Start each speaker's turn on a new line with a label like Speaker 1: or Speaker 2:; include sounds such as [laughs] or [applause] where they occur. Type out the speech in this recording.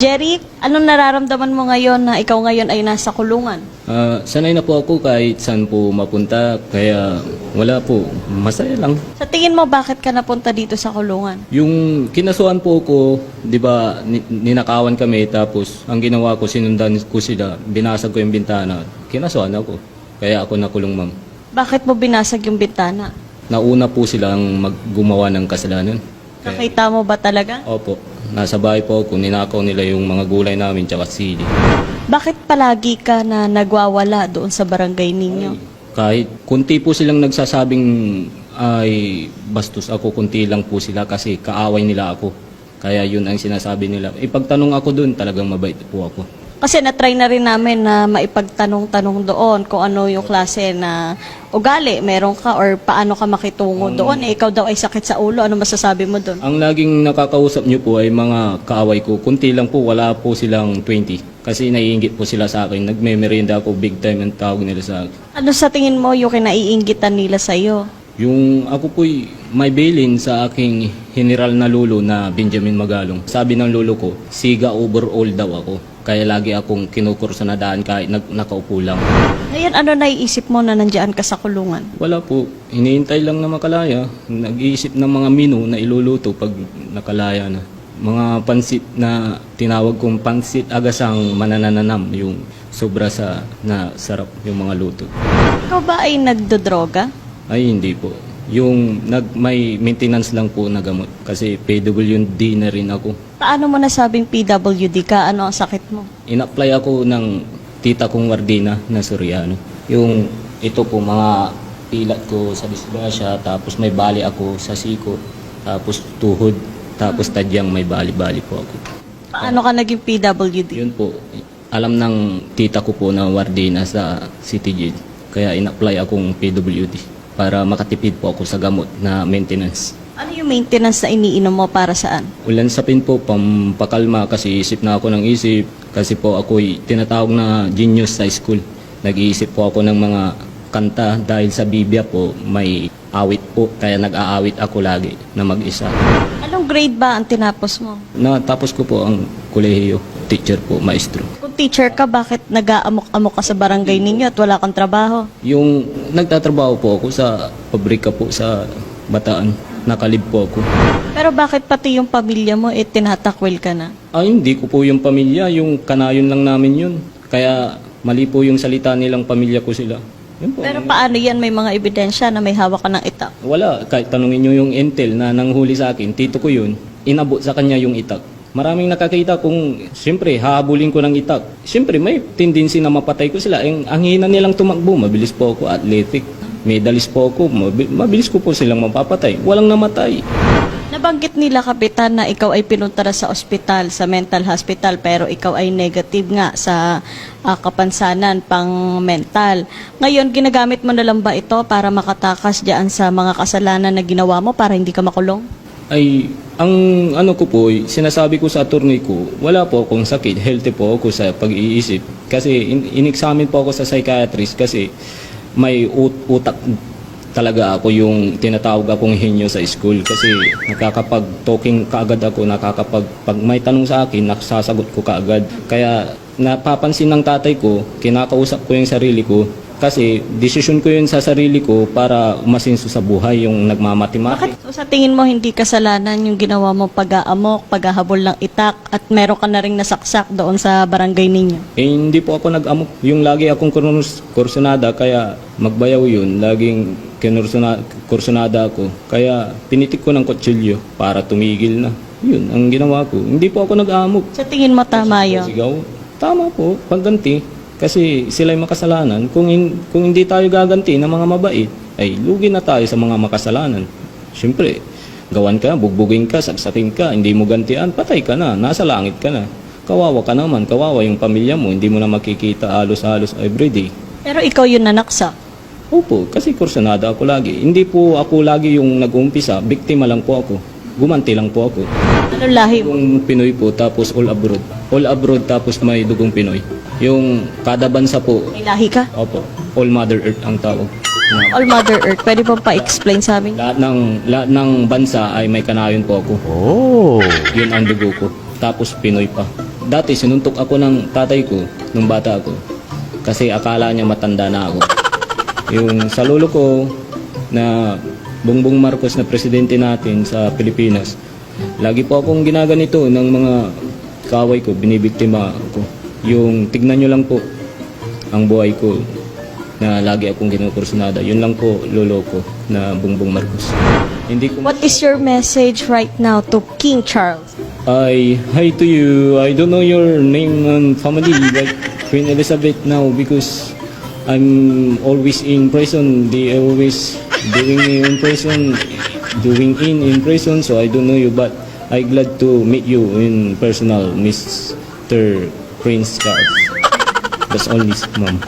Speaker 1: Jerry, anong nararamdaman mo ngayon na ikaw ngayon ay nasa kulungan?
Speaker 2: Ah, sanay na po ako kahit saan po mapunta, kaya wala po, masaya lang.
Speaker 1: Sa tingin mo, bakit ka napunta dito sa kulungan?
Speaker 2: Yung kinasuhan po ko, di ba, ni- ninakawan kami, tapos ang ginawa ko, sinundan ko sila, binasag ko yung bintana, kinasuhan ako. Kaya ako nakulong, ma'am.
Speaker 1: Bakit mo binasag yung bintana?
Speaker 2: Nauna po silang maggumawa ng kasalanan.
Speaker 1: Nakita mo ba talaga?
Speaker 2: opo, nasa bahay po ako, ninakaw nila yung mga gulay namin, tsaka sili.
Speaker 1: Bakit palagi ka na nagwawala doon sa barangay ninyo?
Speaker 2: Kahit kunti po silang nagsasabing ay bastos ako, kunti lang po sila kasi kaaway nila ako. Kaya yun ang sinasabi nila. Ipagtanong ako dun, talagang mabait po ako.
Speaker 1: Kasi na-try na rin namin na maipagtanong-tanong doon kung ano yung klase na ugali meron ka or paano ka makitungo doon. Eh, ikaw daw ay sakit sa ulo. Ano masasabi mo doon?
Speaker 2: Ang laging nakakausap nyo po ay mga kaaway ko. Kunti lang po, wala po silang 20. Kasi naiingit po sila sa akin. Nagme-merienda ako big time ang tawag nila sa akin.
Speaker 1: Ano sa tingin mo yung kinaiinggitan nila sa iyo?
Speaker 2: Yung ako po'y may bilin sa aking general na lolo na Benjamin Magalong. Sabi ng lolo ko, siga overall daw ako. Kaya lagi akong kinukurso na daan kahit nag, nakaupo lang.
Speaker 1: Ngayon, ano naiisip mo na nandiyan ka sa kulungan?
Speaker 2: Wala po, hinihintay lang na makalaya. Nag-iisip ng mga menu na iluluto pag nakalaya na. Mga pansit na tinawag kong pansit agasang manananam, yung sobra sa na sarap yung mga luto.
Speaker 1: Ikaw ba ay nagdodroga?
Speaker 2: Ay hindi po. Yung nag, may maintenance lang po na gamot kasi PWD na rin ako.
Speaker 1: Paano mo nasabing PWD ka? Ano ang sakit mo?
Speaker 2: In-apply ako ng tita kong Wardina na Soriano. Yung ito po mga pilat ko sa disgrasya, tapos may bali ako sa siko, tapos tuhod, tapos tadyang may bali-bali po ako.
Speaker 1: Paano ka naging PWD?
Speaker 2: Yun po, alam ng tita ko po na Wardina sa City Jail. Kaya in-apply akong PWD para makatipid po ako sa gamot na maintenance.
Speaker 1: Ano yung maintenance na iniinom mo para saan?
Speaker 2: Ulan sapin po, pampakalma kasi isip na ako ng isip. Kasi po ako'y tinatawag na genius sa school. Nag-iisip po ako ng mga kanta dahil sa Biblia po may awit po. Kaya nag-aawit ako lagi na mag-isa.
Speaker 1: Anong grade ba ang tinapos mo?
Speaker 2: Natapos ko po ang kolehiyo, teacher po, maestro.
Speaker 1: Kung teacher ka, bakit nag-aamok-amok ka sa barangay ninyo at wala kang trabaho?
Speaker 2: Yung nagtatrabaho po ako sa pabrika po sa Bataan. Nakalib po ako.
Speaker 1: Pero bakit pati yung pamilya mo, eh, tinatakwil ka na?
Speaker 2: Ay, hindi ko po yung pamilya, yung kanayon lang namin yun. Kaya mali po yung salita nilang pamilya ko sila. Yun po.
Speaker 1: Pero paano yan? May mga ebidensya na may hawak ka ng itak.
Speaker 2: Wala, kahit tanungin nyo yung intel na nanghuli sa akin, tito ko yun, inabot sa kanya yung itak. Maraming nakakita kung, siyempre, hahabulin ko ng itak. Siyempre, may tendency na mapatay ko sila. Ang, ang hina nilang tumakbo, mabilis po ako, athletic. Medalist po ako, mabi- mabilis ko po silang mapapatay. Walang namatay.
Speaker 1: Nabanggit nila, Kapitan, na ikaw ay pinunta na sa ospital, sa mental hospital, pero ikaw ay negative nga sa ah, kapansanan pang mental. Ngayon, ginagamit mo na lang ba ito para makatakas diyan sa mga kasalanan na ginawa mo para hindi ka makulong?
Speaker 2: ay ang ano ko po, sinasabi ko sa attorney ko, wala po akong sakit, healthy po ako sa pag-iisip. Kasi in, in-examine po ako sa psychiatrist kasi may ut- utak talaga ako yung tinatawag akong henyo sa school kasi nakakapag talking kaagad ako nakakapag pag may tanong sa akin nasasagot ko kaagad. Kaya napapansin ng tatay ko kinakausap ko yung sarili ko kasi desisyon ko yun sa sarili ko para umasinso sa buhay yung nagmamatematics
Speaker 1: Bakit so, sa tingin mo hindi kasalanan yung ginawa mo pag-aamok, paghahabol ng itak, at meron ka na rin nasaksak doon sa barangay ninyo?
Speaker 2: Eh, hindi po ako nag-amok. Yung lagi akong kursunada, kaya magbayaw yun. Laging kinursuna, kursunada ako. Kaya pinitik ko ng kutsilyo para tumigil na. Yun, ang ginawa ko. Hindi po ako nag-amok.
Speaker 1: Sa tingin mo tama yun?
Speaker 2: Sigaw. Tama po, pagganti. Kasi sila'y makasalanan. Kung, hin- kung hindi tayo gaganti ng mga mabait, ay lugi na tayo sa mga makasalanan. Siyempre, gawan ka, bugbugin ka, saksakin ka, hindi mo gantian, patay ka na, nasa langit ka na. Kawawa ka naman, kawawa yung pamilya mo, hindi mo na makikita alos-alos everyday.
Speaker 1: Pero ikaw yun nanaksak.
Speaker 2: Opo, kasi kursunada ako lagi. Hindi po ako lagi yung nag-umpisa, biktima lang po ako. Gumanti lang po ako.
Speaker 1: Anong lahi mo?
Speaker 2: Yung Pinoy po, tapos all abroad. All abroad, tapos may dugong Pinoy. Yung kada bansa po,
Speaker 1: May lahi ka?
Speaker 2: opo, all Mother Earth ang tawag.
Speaker 1: All Mother Earth. Pwede mo pa-explain sa amin?
Speaker 2: lahat ng, lahat ng bansa ay may kanayon po ako.
Speaker 3: Oh.
Speaker 2: Yun ang dugo ko. Tapos Pinoy pa. dati sinuntok ako ng tatay ko nung bata ako. Kasi akala niya matanda na ako. Yung sa lolo ko na Bongbong Marcos na presidente natin sa Pilipinas, lagi po akong ginaganito ng mga kaway ko, binibiktima ako. Yung tignan nyo lang po ang buhay ko na lagi akong kinukursunada. Yun lang po lolo ko na Bongbong Marcos. Hindi ko
Speaker 1: What is your message right now to King Charles?
Speaker 2: I hi to you. I don't know your name and family, [laughs] but Queen Elizabeth now because I'm always in prison. They always doing me in prison, doing in in prison. So I don't know you, but I glad to meet you in personal, Mr. Prince Charles. That's all ma'am.